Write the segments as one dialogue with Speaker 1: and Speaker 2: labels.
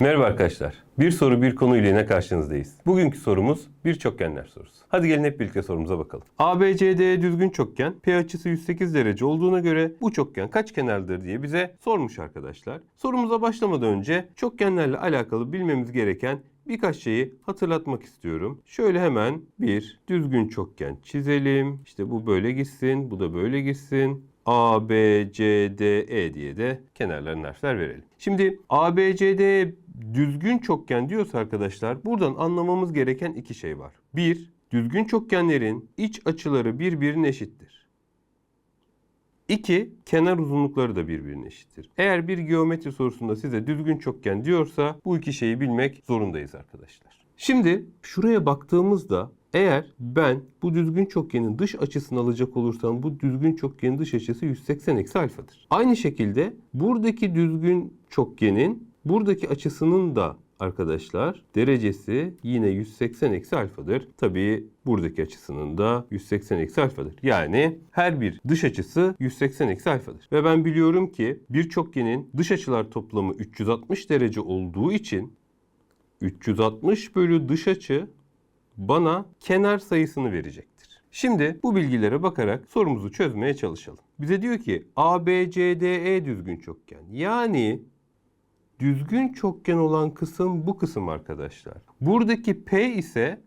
Speaker 1: Merhaba arkadaşlar. Bir soru bir konu ile yine karşınızdayız. Bugünkü sorumuz bir çokgenler sorusu. Hadi gelin hep birlikte sorumuza bakalım. ABCD düzgün çokgen, P açısı 108 derece olduğuna göre bu çokgen kaç kenardır diye bize sormuş arkadaşlar. Sorumuza başlamadan önce çokgenlerle alakalı bilmemiz gereken birkaç şeyi hatırlatmak istiyorum. Şöyle hemen bir düzgün çokgen çizelim. İşte bu böyle gitsin, bu da böyle gitsin. A, B, C, D, E diye de kenarlarına harfler verelim. Şimdi A, B, C, D düzgün çokgen diyorsa arkadaşlar buradan anlamamız gereken iki şey var. Bir, düzgün çokgenlerin iç açıları birbirine eşittir. İki, kenar uzunlukları da birbirine eşittir. Eğer bir geometri sorusunda size düzgün çokgen diyorsa bu iki şeyi bilmek zorundayız arkadaşlar. Şimdi şuraya baktığımızda eğer ben bu düzgün çokgenin dış açısını alacak olursam bu düzgün çokgenin dış açısı 180 eksi alfadır. Aynı şekilde buradaki düzgün çokgenin buradaki açısının da arkadaşlar derecesi yine 180 eksi alfadır. Tabii buradaki açısının da 180 eksi alfadır. Yani her bir dış açısı 180 eksi alfadır. Ve ben biliyorum ki bir çokgenin dış açılar toplamı 360 derece olduğu için 360 bölü dış açı bana kenar sayısını verecektir. Şimdi bu bilgilere bakarak sorumuzu çözmeye çalışalım. Bize diyor ki ABCDE düzgün çokgen. Yani düzgün çokgen olan kısım bu kısım arkadaşlar. Buradaki P ise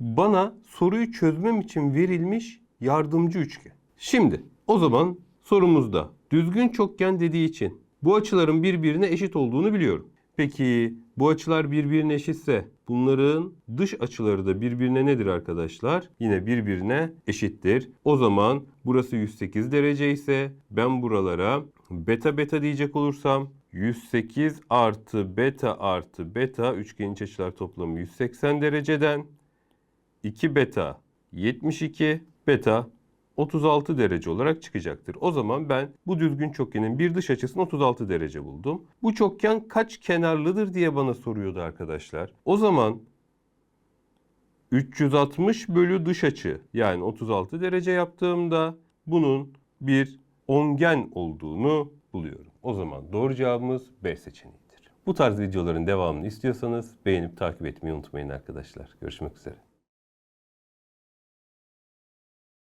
Speaker 1: bana soruyu çözmem için verilmiş yardımcı üçgen. Şimdi o zaman sorumuzda düzgün çokgen dediği için bu açıların birbirine eşit olduğunu biliyorum. Peki bu açılar birbirine eşitse bunların dış açıları da birbirine nedir arkadaşlar? Yine birbirine eşittir. O zaman burası 108 derece ise ben buralara beta beta diyecek olursam 108 artı beta artı beta üçgenin iç açılar toplamı 180 dereceden 2 beta 72 beta 36 derece olarak çıkacaktır. O zaman ben bu düzgün çokgenin bir dış açısını 36 derece buldum. Bu çokgen kaç kenarlıdır diye bana soruyordu arkadaşlar. O zaman 360 bölü dış açı yani 36 derece yaptığımda bunun bir ongen olduğunu buluyorum. O zaman doğru cevabımız B seçeneğidir. Bu tarz videoların devamını istiyorsanız beğenip takip etmeyi unutmayın arkadaşlar. Görüşmek üzere.